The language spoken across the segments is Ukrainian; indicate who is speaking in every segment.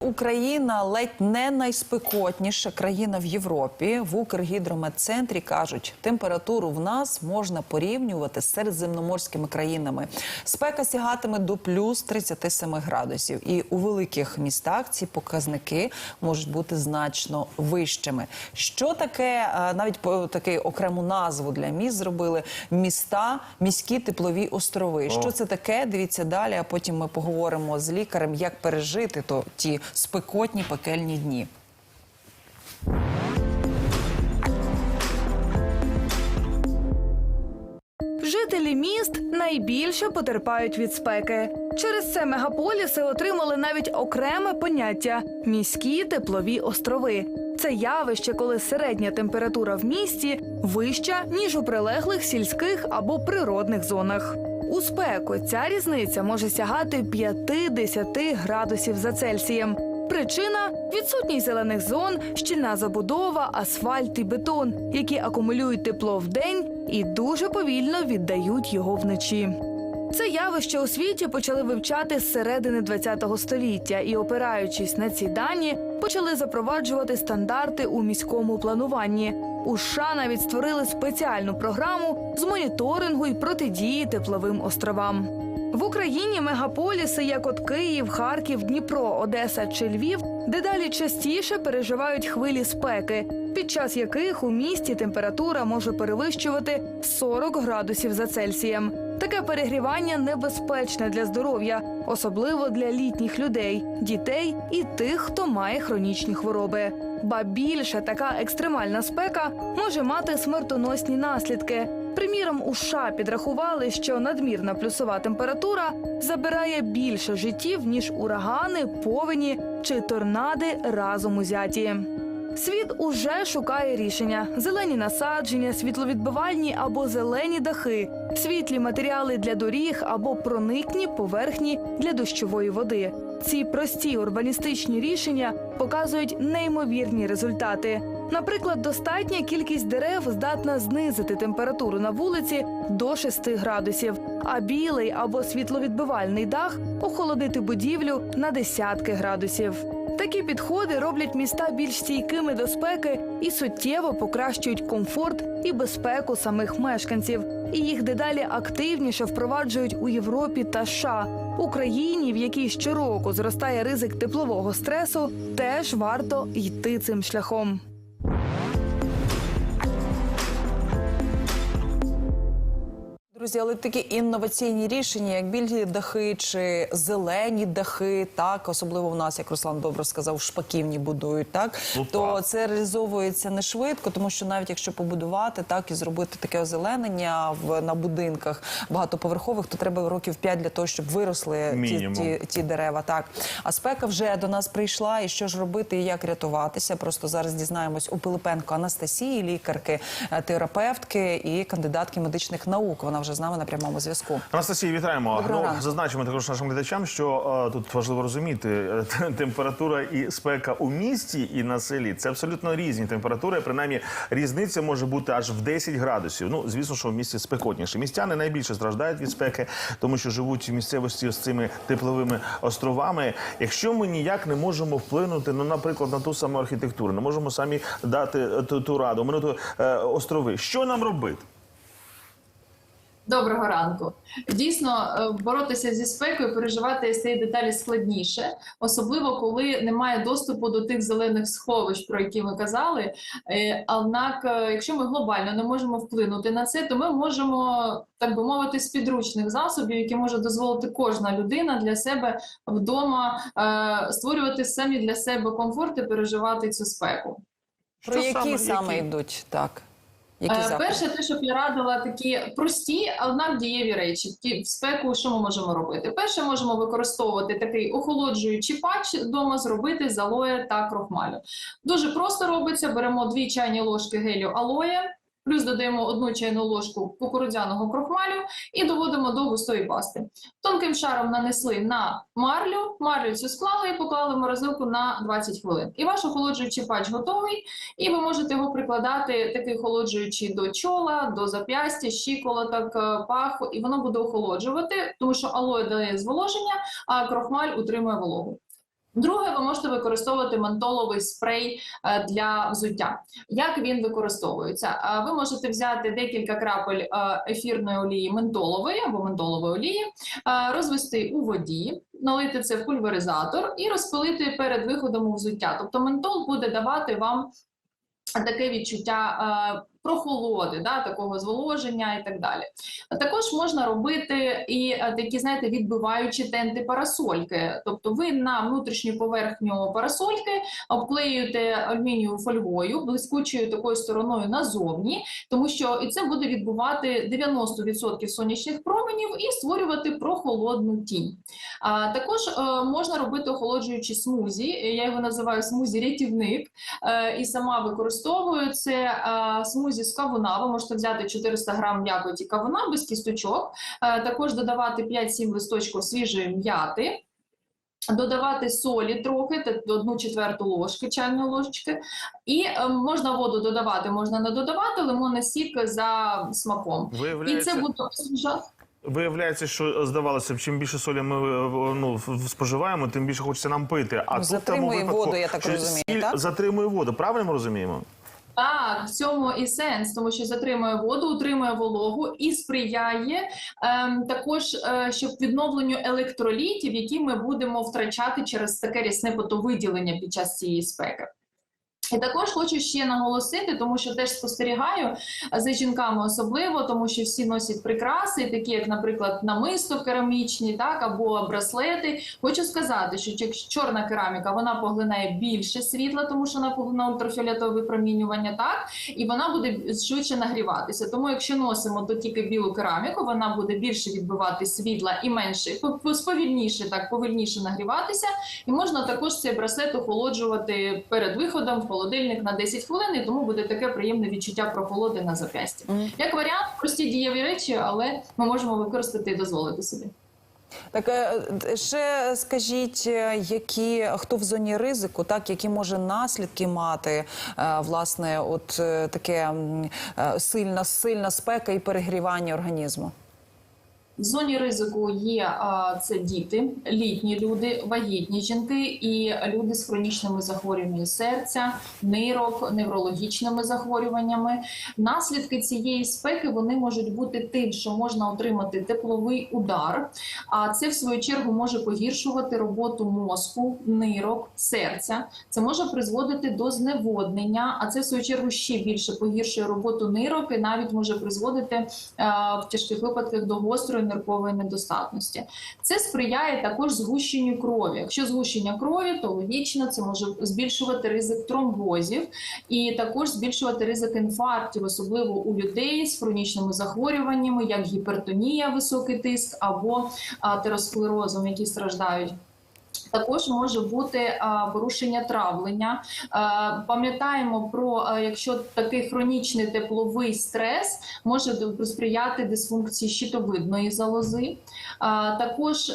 Speaker 1: Україна ледь не найспекотніша країна в Європі. В Укргідрометцентрі кажуть, температуру в нас можна порівнювати з середземноморськими країнами. Спека сягатиме до плюс 37 градусів. І у великих містах ці показники можуть бути значно вищими. Що таке, е, навіть такий окрему назву для міст зробили міста, міські теплові острови. Що це таке? Дивіться далі. А потім ми поговоримо з лікарем, як пережити то ті спекотні пекельні дні.
Speaker 2: Жителі міст найбільше потерпають від спеки. Через це мегаполіси отримали навіть окреме поняття міські теплові острови. Це явище, коли середня температура в місті вища ніж у прилеглих сільських або природних зонах. У спеку ця різниця може сягати 5-10 градусів за Цельсієм. Причина відсутність зелених зон, щільна забудова, асфальт і бетон, які акумулюють тепло вдень і дуже повільно віддають його вночі. Це явище у світі почали вивчати з середини ХХ століття і, опираючись на ці дані, почали запроваджувати стандарти у міському плануванні. У США навіть створили спеціальну програму з моніторингу і протидії тепловим островам. В Україні мегаполіси, як от Київ, Харків, Дніпро, Одеса чи Львів, дедалі частіше переживають хвилі спеки, під час яких у місті температура може перевищувати 40 градусів за Цельсієм. Таке перегрівання небезпечне для здоров'я, особливо для літніх людей, дітей і тих, хто має хронічні хвороби. Ба більше така екстремальна спека може мати смертоносні наслідки. Приміром, у США підрахували, що надмірна плюсова температура забирає більше життів ніж урагани, повені чи торнади разом узяті. Світ уже шукає рішення: зелені насадження, світловідбивальні або зелені дахи, світлі матеріали для доріг або проникні поверхні для дощової води. Ці прості урбаністичні рішення показують неймовірні результати. Наприклад, достатня кількість дерев здатна знизити температуру на вулиці до 6 градусів, а білий або світловідбивальний дах охолодити будівлю на десятки градусів. Такі підходи роблять міста більш стійкими до спеки і суттєво покращують комфорт і безпеку самих мешканців. І їх дедалі активніше впроваджують у Європі та США. Україні, в якій щороку зростає ризик теплового стресу, теж варто йти цим шляхом.
Speaker 1: Друзі, але такі інноваційні рішення, як білі дахи чи зелені дахи, так особливо в нас, як Руслан добре сказав, шпаківні будують, так
Speaker 3: Ну,
Speaker 1: то
Speaker 3: так.
Speaker 1: це реалізовується не швидко, тому що навіть якщо побудувати так і зробити таке озеленення в на будинках багатоповерхових, то треба років 5 для того, щоб виросли ті, ті, ті дерева. Так а спека вже до нас прийшла. І що ж робити, і як рятуватися? Просто зараз дізнаємось у Пилипенко Анастасії, лікарки, е, терапевтки і кандидатки медичних наук. Вона вже з нами на прямому зв'язку.
Speaker 3: Анастасія, вітаємо. Ну, зазначимо також нашим глядачам, що е, тут важливо розуміти е, температура і спека у місті і на селі. Це абсолютно різні температури. Принаймні, різниця може бути аж в 10 градусів. Ну, звісно, що в місті спекотніше. Містяни найбільше страждають від спеки, тому що живуть в місцевості з цими тепловими островами. Якщо ми ніяк не можемо вплинути, ну, наприклад, на ту саму архітектуру, не можемо самі дати е, ту, ту раду, минуту е, острови. Що нам робити?
Speaker 4: Доброго ранку. Дійсно, е, боротися зі спекою, переживати з цієї деталі складніше, особливо коли немає доступу до тих зелених сховищ, про які ми казали. Е, Однак, е, якщо ми глобально не можемо вплинути на це, то ми можемо так би мовити з підручних засобів, які може дозволити кожна людина для себе вдома створювати самі для себе комфорт і переживати цю спеку.
Speaker 1: Про
Speaker 3: Що
Speaker 1: які
Speaker 3: саме-
Speaker 1: саме,
Speaker 3: які?
Speaker 1: йдуть так? Які
Speaker 4: Е. Перше, те, щоб я радила такі прості, однак дієві речі. Ті в спеку, що ми можемо робити? Перше, можемо використовувати такий охолоджуючий патч вдома, зробити з алоє та крохмалю. Дуже просто робиться. Беремо дві чайні ложки гелю алоє, плюс додаємо одну чайну ложку кукурудзяного крохмалю і доводимо до густої пасти. Тонким шаром нанесли на марлю, марлю цю склали і поклали в морозилку на 20 хвилин. І ваш охолоджуючий патч готовий. І ви можете його прикладати такий охолоджуючий до чола, до зап'ястя, щиколоток, е, паху, і воно буде охолоджувати, тому що алоє дає зволоження, а крохмаль утримує вологу. Друге, ви можете використовувати ментоловий спрей е, для взуття. Як він використовується? Е, Ви можете взяти декілька крапель е, ефірної олії ментолової або ментолової олії, розвести у воді, налити це в пульверизатор і розпилити перед виходом у взуття. Тобто ментол буде давати вам таке відчуття. Прохолоди, да, такого зволоження і так далі. Також можна робити і е, такі, знаєте, відбиваючі тенти парасольки. Тобто ви на внутрішню поверхню парасольки обклеюєте алюмінієвою фольгою, блискучою такою стороною назовні, тому що і це буде відбувати 90% сонячних променів і створювати прохолодну тінь. А також е, можна робити охолоджуючі смузі. Я його називаю смузі рятівник е, і сама використовую це е, смузі з кавуна. Ви можете взяти 400 грам м'якоті кавуна без кісточок, е, також додавати 5-7 листочків свіжої м'яти. Додавати солі трохи, одну четверту ложки чайної ложечки, і е, можна воду додавати, можна не додавати лимонний сік за смаком. І це буде освіжати.
Speaker 3: виявляється, що здавалося б, чим більше солі ми е, ну, споживаємо, тим більше хочеться нам пити. А
Speaker 1: Ну,
Speaker 3: тут в тому
Speaker 1: затримує
Speaker 3: випадку,
Speaker 1: воду, я так розумію,
Speaker 3: сіль
Speaker 1: так?
Speaker 3: затримує воду. Правильно ми розуміємо?
Speaker 4: Так, в цьому і сенс, тому що затримує воду, утримує вологу і сприяє ем, також, е, щоб відновленню електролітів, які ми будемо втрачати через таке рясне потовиділення під час цієї спеки. І також хочу ще наголосити, тому що теж спостерігаю за жінками особливо, тому що всі носять прикраси, такі як, наприклад, намисто керамічні, так або браслети. Хочу сказати, що чорна кераміка вона поглинає більше світла, тому що вона ультрафіолетове випромінювання, так і вона буде швидше нагріватися. Тому, якщо носимо то тільки білу кераміку, вона буде більше відбивати світла і менше по- по- сповільніше, так повільніше нагріватися. І можна також цей браслет охолоджувати перед виходом холодильник на 10 хвилин, і тому буде таке приємне відчуття прохолоди на зап'ясті. Як варіант, прості дієві речі, але ми можемо використати і дозволити собі.
Speaker 1: Так е, ще скажіть, е, які хто в зоні ризику, так які може наслідки мати е, власне, от е, таке е, сильна сильна спека і перегрівання організму?
Speaker 4: В зоні ризику є це діти, літні люди, вагітні жінки і люди з хронічними захворюваннями серця, нирок, неврологічними захворюваннями. Наслідки цієї спеки вони можуть бути тим, що можна отримати тепловий удар, а це в свою чергу може погіршувати роботу мозку, нирок, серця. Це може призводити до зневоднення, а це в свою чергу ще більше погіршує роботу нирок і навіть може призводити е, в тяжких випадках до гострої ниркової недостатності. Це сприяє також згущенню крові. Якщо згущення крові, то логічно це може збільшувати ризик тромбозів і також збільшувати ризик інфарктів, особливо у людей з хронічними захворюваннями, як гіпертонія, високий тиск або атеросклерозом, які страждають. Також може бути порушення травлення. Пам'ятаємо про якщо такий хронічний тепловий стрес може сприяти дисфункції щитовидної залози. Також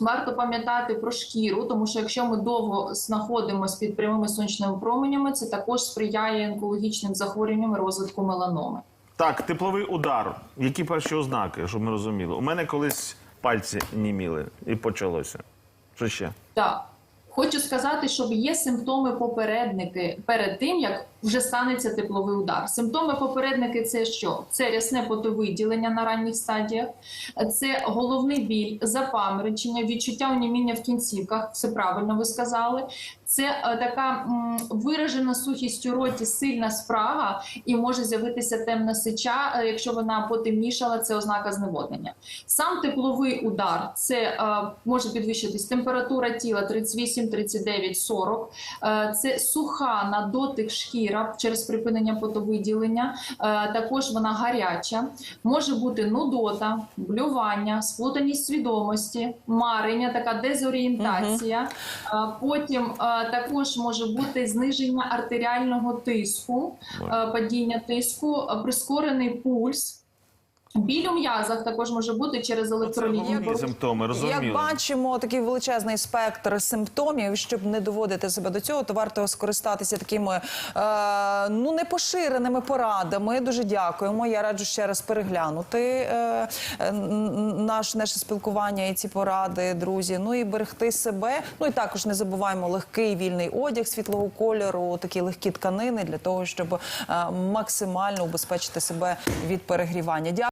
Speaker 4: Варто пам'ятати про шкіру, тому що якщо ми довго знаходимося під прямими сонячними променями, це також сприяє онкологічним захворюванням і розвитку меланоми.
Speaker 3: Так, тепловий удар. Які перші ознаки, щоб ми розуміли? У мене колись пальці німіли і почалося. Що ще?
Speaker 4: Так. Хочу сказати, що є симптоми попередники перед тим, як вже станеться тепловий удар. Симптоми попередники це що? Це рясне потовиділення на ранніх стадіях, це головний біль, запаморочення, відчуття оніміння в кінцівках. Все правильно ви сказали. Це е, така виражена сухість у роті, сильна спрага, і може з'явитися темна сича. Е, Якщо вона потемнішала, це ознака зневоднення. Сам тепловий удар це е, може підвищитись температура тіла 38, 39, 40. Е, це суха на дотик шкіра через припинення потовиділення. Е, також вона гаряча. Може бути нудота, блювання, сплутаність свідомості, марення, така дезорієнтація. Угу. Потім е, також може бути зниження артеріального тиску, падіння тиску, прискорений пульс. Біль у м'язах також може бути через електролітні
Speaker 3: головні
Speaker 4: порушення.
Speaker 1: Як бачимо такий величезний спектр симптомів, щоб не доводити себе до цього, то варто скористатися такими е, ну непоширеними порадами. Дуже дякуємо. Я раджу ще раз переглянути е, наш наше спілкування і ці поради, друзі. Ну і берегти себе. Ну і також не забуваємо легкий вільний одяг світлого кольору, такі легкі тканини для того, щоб е, максимально убезпечити себе від перегрівання. Дякую.